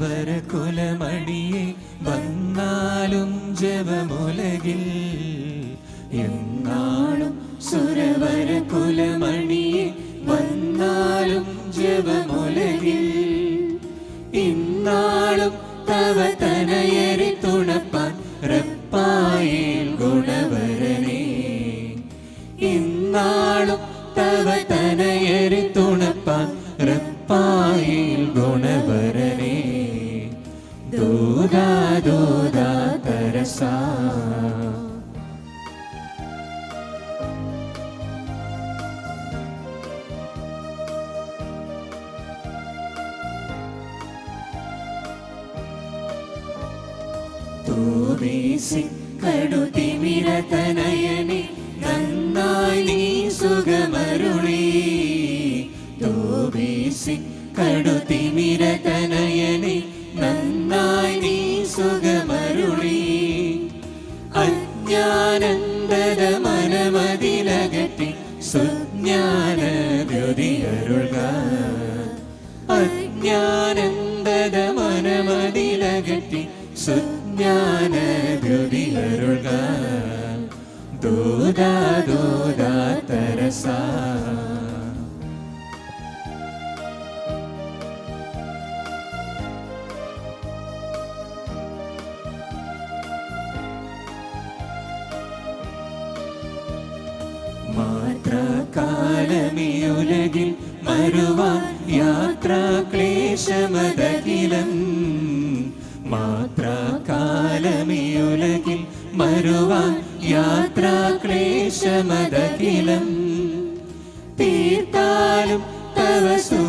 വരകുലമണിയെ വന്നാലും ജവമുലകിൽ എന്നാളും സുരവരകുലമണിയെ വന്നാലും ജവമുലകിൽ ഇന്നാളും തവ തനയരെ തുണപ്പാൻ റപ്പായേൽ ഗുണവരനേ. ഇന്നാളും തവ തനയരെ തുണപ്പാൻ റപ്പായേൽ ഗുണവരനേ തരസാ തോ നന്നായി തൂവീസി കടുതിമിരതനയനെ അജ്ഞാനന്ദത മനമതിലകറ്റി സുജ്ഞാന ദ്യുതിയരുൾക അജ്ഞാനന്ദത മനമതിലകറ്റി സുജ്ഞാന ദ്യുതിയരുൾക ദൂതാ ദൂതാ തരസാ. മാത്രകാലമിയുലകിൽ മരുവാൻ യാത്ര ക്ലേശമതകിലം മാത്രകാലമിയുലകിൽ മരുവാൻ യാത്ര ക്ലേശമതകിലം തീർത്താലും തവ സു